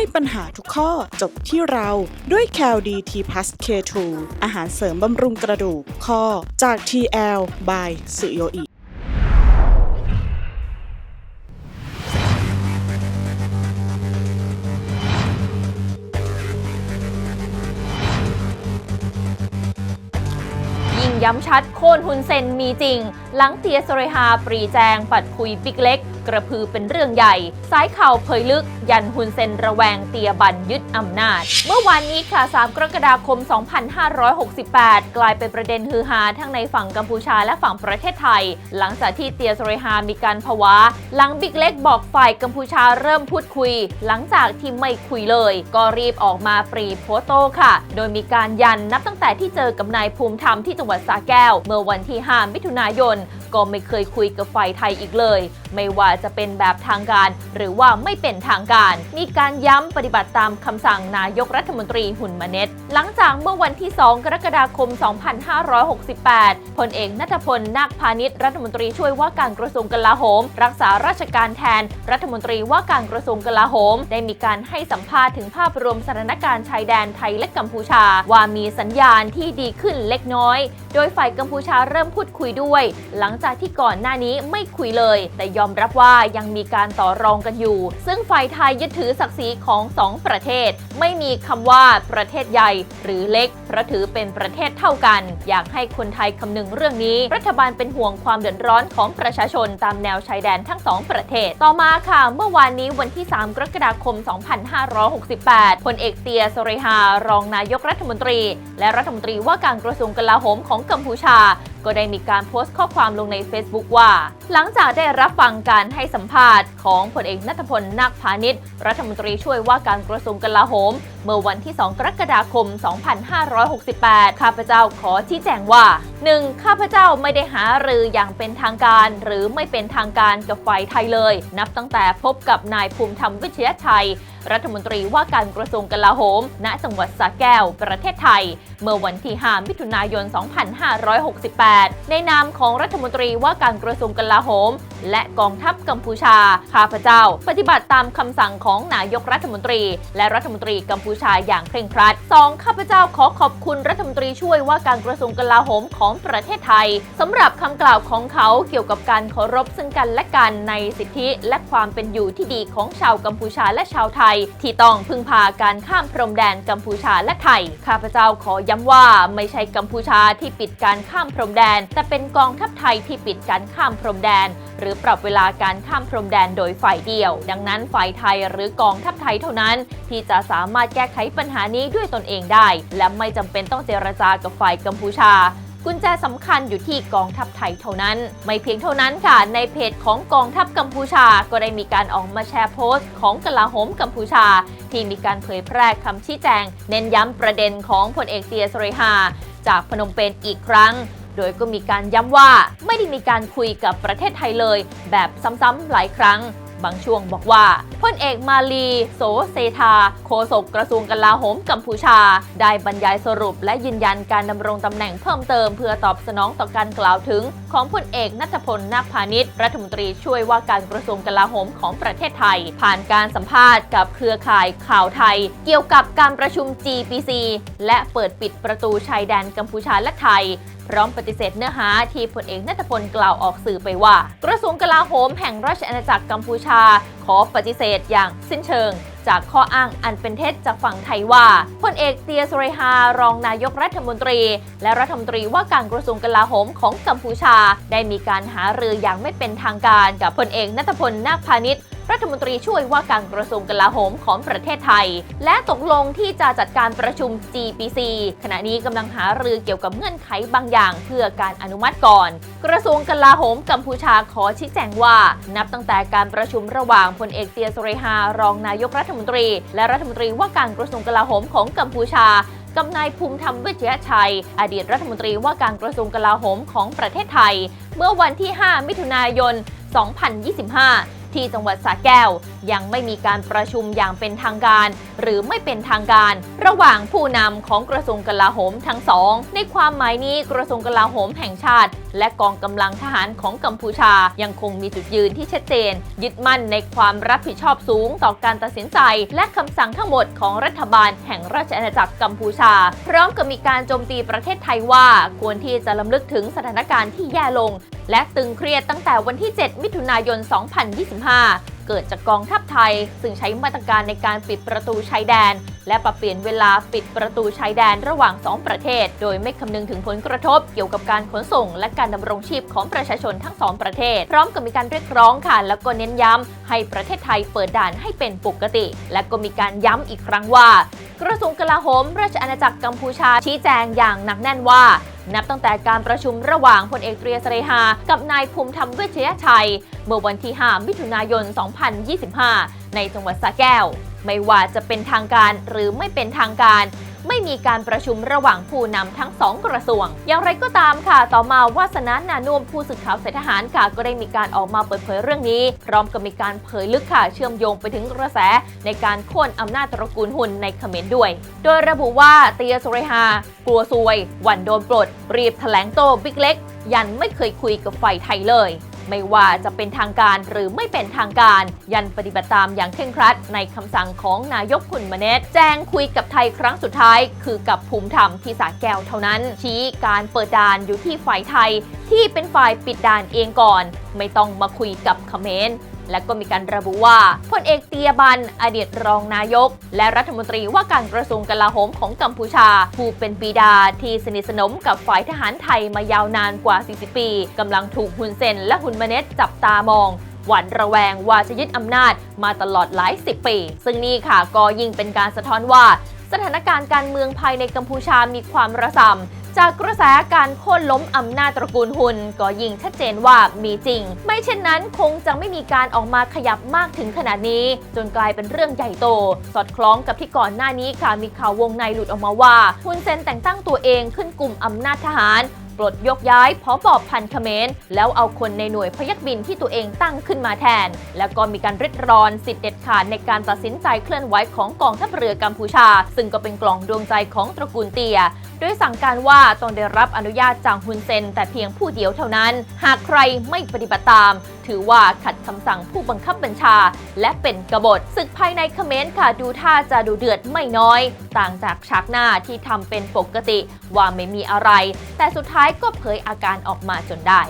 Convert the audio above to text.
ให้ปัญหาทุกข้อจบที่เราด้วย c a l d t p l u s K2 อาหารเสริมบำรุงกระดูกข้อจาก TL by สุโยอิยิ่งย้ำชัดโค่นฮุนเซนมีจริง หลังเตียสเรฮาปรีแจง ปัดคุยบิ๊กเล็ก กระพือเป็นเรื่องใหญ่ สายข่าวเผยลึก ยันฮุนเซนระแวงเตียบันยึดอำนาจ เมื่อวานนี้ค่ะ 3 กรกฎาคม 2568 กลายเป็นประเด็นฮือฮาทั้งในฝั่งกัมพูชาและฝั่งประเทศไทย หลังจากที่เตียสเรฮามีการผวา หลังบิ๊กเล็กบอกฝ่ายกัมพูชาเริ่มพูดคุย หลังจากที่ไม่คุยเลย ก็รีบออกมาปรีโพโต้ค่ะ โดยมีการยันนับตั้งแต่ที่เจอกับนายภูมิธรรมที่จังหวัดสระแก้ว เมื่อวันที่ 5 มิถุนายนก็ไม่เคยคุยกับฝ่ายไทยอีกเลย ไม่ว่าจะเป็นแบบทางการ หรือว่าไม่เป็นทางการ มีการย้ำปฏิบัติตามคำสั่งนายกรัฐมนตรีหุ่นมาเน็ต หลังจากเมื่อวันที่ 2 กรกฎาคม 2568 พลเอกนัทพลนาคพาณิชย์รัฐมนตรีช่วยว่าการกระทรวงกลาโหม รักษาราชการแทน รัฐมนตรีว่าการกระทรวงกลาโหม ได้มีการให้สัมภาษณ์ถึงภาพรวมสถานการณ์ชายแดนไทยและกัมพูชา ว่ามีสัญญาณที่ดีขึ้นเล็กน้อย โดยฝ่ายกัมพูชาเริ่มพูดคุยด้วย หลังจากที่ก่อนหน้านี้ไม่คุยเลย แต่ยอมรับว่ายังมีการต่อรองกันอยู่ ซึ่งฝ่ายไทยยึดถือศักดิ์ศรีของสองประเทศ ไม่มีคำว่าประเทศใหญ่หรือเล็กเพราะถือเป็นประเทศเท่ากัน อยากให้คนไทยคำนึงเรื่องนี้ รัฐบาลเป็นห่วงความเดือดร้อนของประชาชนตามแนวชายแดนทั้งสองประเทศ ต่อมาค่ะ เมื่อวานนี้วันที่ 3 กรกฎาคม 2568พลเอกเตียสเรฮารองนายกรัฐมนตรี และรัฐมนตรีว่าการกระทรวงกลาโหมของกัมพูชาก็ได้มีการโพสต์ข้อความลงใน Facebook ว่า หลังจากได้รับฟังการให้สัมภาษณ์ของพลเอกนัทพลนาคพาณิชย์รัฐมนตรีช่วยว่าการกระทรวงกลาโหมเมื่อวันที่ 2 กรกฎาคม 2568 ข้าพเจ้าขอชี้แจงว่า 1. ข้าพเจ้าไม่ได้หารืออย่างเป็นทางการ หรือไม่เป็นทางการกับฝ่ายไทยเลย นับตั้งแต่พบกับนายภูมิธรรมวิชยชัย รัฐมนตรีว่าการกระทรวงกลาโหม ณ จังหวัดสระแก้ว ประเทศไทย เมื่อวันที่ 5 มิถุนายน 2568 ในนามของรัฐมนตรีว่าการกระทรวงกลาโหม และกองทัพกัมพูชา ข้าพเจ้า ปฏิบัติตามคำสั่งของนายกรัฐมนตรี และรัฐมนตรีกัมพูชาอย่างเคร่งครัด 2. ข้าพเจ้าขอขอบคุณรัฐมนตรีช่วยว่าการกระทรวงกลาโหมของประเทศไทยสำหรับคำกล่าวของเขาเกี่ยวกับการเคารพซึ่งกันและกันในสิทธิและความเป็นอยู่ที่ดีของชาวกัมพูชาและชาวไทย ที่ต้องพึ่งพาการข้ามพรมแดนกัมพูชาและไทย ข้าพเจ้าขอย้ำว่าไม่ใช่กัมพูชาที่ปิดการข้ามพรมแดน แต่เป็นกองทัพไทยที่ปิดการข้ามพรมแดน หรือปรับเวลาการข้ามพรมแดนโดยฝ่ายเดียว ดังนั้นฝ่ายไทยหรือกองทัพไทยเท่านั้น ที่จะสามารถก้ไขปัญหานี้ด้วยตนเองได้ และไม่จำเป็นต้องเจรจากับฝ่ายกัมพูชากุญแจสำคัญอยู่ที่กองทัพไทยเท่านั้น ไม่เพียงเท่านั้นค่ะ ในเพจของกองทัพกัมพูชา ก็ได้มีการออกมาแชร์โพสต์ของกลาโหมกัมพูชา ที่มีการเผยแพร่คำชี้แจง เน้นย้ำประเด็นของพลเอกเตียสเรฮาจากพนมเปญอีกครั้ง โดยก็มีการย้ำว่าไม่ได้มีการคุยกับประเทศไทยเลย แบบซ้ำๆหลายครั้ง บางช่วงบอกว่าพลเอกมาลี โสเซธาโฆษกกระทรวงกลาโหมกัมพูชา ได้บรรยายสรุปและยืนยันการดำรงตำแหน่งเพิ่มเติม เพื่อตอบสนองต่อการกล่าวถึง ของพลเอกนัทพลนาคพาณิชย์รัฐมนตรีช่วยว่าการกระทรวงกลาโหมของประเทศไทย ผ่านการสัมภาษณ์กับเครือข่ายข่าวไทย เกี่ยวกับการประชุม GPC และเปิดปิดประตูชายแดนกัมพูชาและไทย พร้อมปฏิเสธเนื้อหาที่พลเอกนัทพลกล่าวออกสื่อไปว่า กระทรวงกลาโหมแห่งราชอาณาจักรกัมพูชา ขอปฏิเสธอย่างสิ้นเชิงจากข้ออ้างอันเป็นเท็จจากฝั่งไทยว่าพลเอกเตียสเรฮารองนายกรัฐมนตรี และรัฐมนตรีว่าการกระทรวงกลาโหมของกัมพูชา ได้มีการหารืออย่างไม่เป็นทางการกับพลเอกนัทพลนาคพาณิชย์ รัฐมนตรีช่วยว่าการกระทรวงกลาโหมของประเทศไทย และตกลงที่จะจัดการประชุม GPC ขณะนี้กำลังหารือเกี่ยวกับเงื่อนไขบางอย่าง เพื่อการอนุมัติก่อน กระทรวงกลาโหมกัมพูชาขอชี้แจงว่า นับตั้งแต่การประชุมระหว่างพลเอกเตียสเรฮารองนายกรัฐมนตรี และรัฐมนตรีว่าการกระทรวงกลาโหมของกัมพูชากับนายภูมิธรรมเวชยชัย อดีตรัฐมนตรีว่าการกระทรวงกลาโหมของประเทศไทย เมื่อวันที่ 5 มิถุนายน 2025 ที่จังหวัดสระแก้ว ยังไม่มีการประชุมอย่างเป็นทางการ หรือไม่เป็นทางการ ระหว่างผู้นำของกระทรวงกลาโหมทั้งสอง ในความหมายนี้กระทรวงกลาโหมแห่งชาติ และกองกำลังทหารของกัมพูชา ยังคงมีจุดยืนที่ชัดเจน ยึดมั่นในความรับผิดชอบสูงต่อการตัดสินใจ และคำสั่งทั้งหมดของรัฐบาลแห่งราชอาณาจักรกัมพูชา พร้อมกับมีการโจมตีประเทศไทยว่า ควรที่จะลำลึกถึงสถานการณ์ที่แย่ลง และตึงเครียดตั้งแต่วันที่ 7 มิถุนายน 2025 เกิดจากกองทัพไทย ซึ่งใช้มาตรการในการปิดประตูชายแดน และปรับเปลี่ยนเวลาปิดประตูชายแดนระหว่าง 2 ประเทศ โดยไม่คำนึงถึงผลกระทบเกี่ยวกับการขนส่ง และการดำรงชีพของประชาชนทั้งสองประเทศ พร้อมกับมีการเรียกร้องค่ะ แล้วก็เน้นย้ำให้ประเทศไทยเปิดด่านให้เป็นปกติ และก็มีการย้ำอีกครั้งว่า กระทรวงกลาโหม ราชอาณาจักรกัมพูชาชี้แจงอย่างหนักแน่นว่า นับตั้งแต่การประชุมระหว่างพลเอกเตรียเสเรหา กับนายภูมิธรรมเวชยชัย เมื่อวันที่ 5 มิถุนายน 2025 ในจังหวัดสระแก้ว ไม่ว่าจะเป็นทางการหรือไม่เป็นทางการ ไม่มีการประชุมระหว่างผู้นำทั้งสองกระทรวง อย่างไรก็ตามค่ะ ต่อมาวาสนานานุ่มผู้สื่อข่าวสายทหารค่ะก็ได้มีการออกมาเปิดเผยเรื่องนี้ พร้อมกับมีการเผยลึกค่ะเชื่อมโยงไปถึงกระแส ในการโค่นอำนาจตระกูลหุ่นในเขมรด้วย โดยระบุว่าเตียสุเรฮากลัวซวย หวันโดนปลด รีบแถลงโต้บิ๊กเล็ก ยันไม่เคยคุยกับฝ่ายไทยเลย ไม่ว่าจะเป็นทางการหรือไม่เป็นทางการ ยันปฏิบัติตามอย่างเคร่งครัด ในคำสั่งของนายกคุณมเนตแจ้งคุยกับไทยครั้งสุดท้าย คือกับภูมิธรรมที่สาแก้วเท่านั้น ชี้การเปิดด่านอยู่ที่ฝ่ายไทย ที่เป็นฝ่ายปิดด่านเองก่อน ไม่ต้องมาคุยกับเขมร และก็มีการระบุว่าพลเอกเตียบันอดีตรองนายก และรัฐมนตรีว่าการกระทรวงกลาโหมของกัมพูชา ผู้เป็นบิดาที่สนิทสนมกับฝ่ายทหารไทยมายาวนานกว่า 40 ปีกำลังถูกฮุนเซนและฮุนมาเนตจับตามองหวั่นระแวงว่าจะยึดอำนาจมาตลอดหลายสิบปี ซึ่งนี่ค่ะก็ยิ่งเป็นการสะท้อนว่า สถานการณ์การเมืองภายในกัมพูชามีความระสำ จากกระแสการโค่นล้มอำนาจตระกูลหุนก็ยิ่งชัดเจนว่ามีจริง ไม่เช่นนั้นคงจะไม่มีการออกมาขยับมากถึงขนาดนี้ จนกลายเป็นเรื่องใหญ่โต สอดคล้องกับที่ก่อนหน้านี้ค่ะมีข่าววงในหลุดออกมาว่าฮุนเซนแต่งตั้งตัวเองขึ้นกลุ่มอำนาจทหารปลดยกย้ายพอบอบพันเขมรแล้วเอาคนในหน่วยพยักบินที่ตัวเองตั้งขึ้นมาแทน แล้วก็มีการริดรอนสิทธิเด็ดขาดในการตัดสินใจเคลื่อนไหวของกองทัพเรือกัมพูชา ซึ่งก็เป็นกล่องดวงใจของตระกูลเตีย โดยสั่งการว่าต้องได้รับอนุญาตจากฮุนเซน แต่เพียงผู้เดียวเท่านั้น หากใครไม่ปฏิบัติตาม ถือว่าขัดคำสั่งผู้บังคับบัญชา และเป็นกบฏศึกภายในเขมรค่ะดูท่าจะดูเดือดไม่น้อย ต่างจากฉากหน้าที่ทำเป็นปกติว่าไม่มีอะไร แต่สุดท้ายก็เผยอาการออกมาจนได้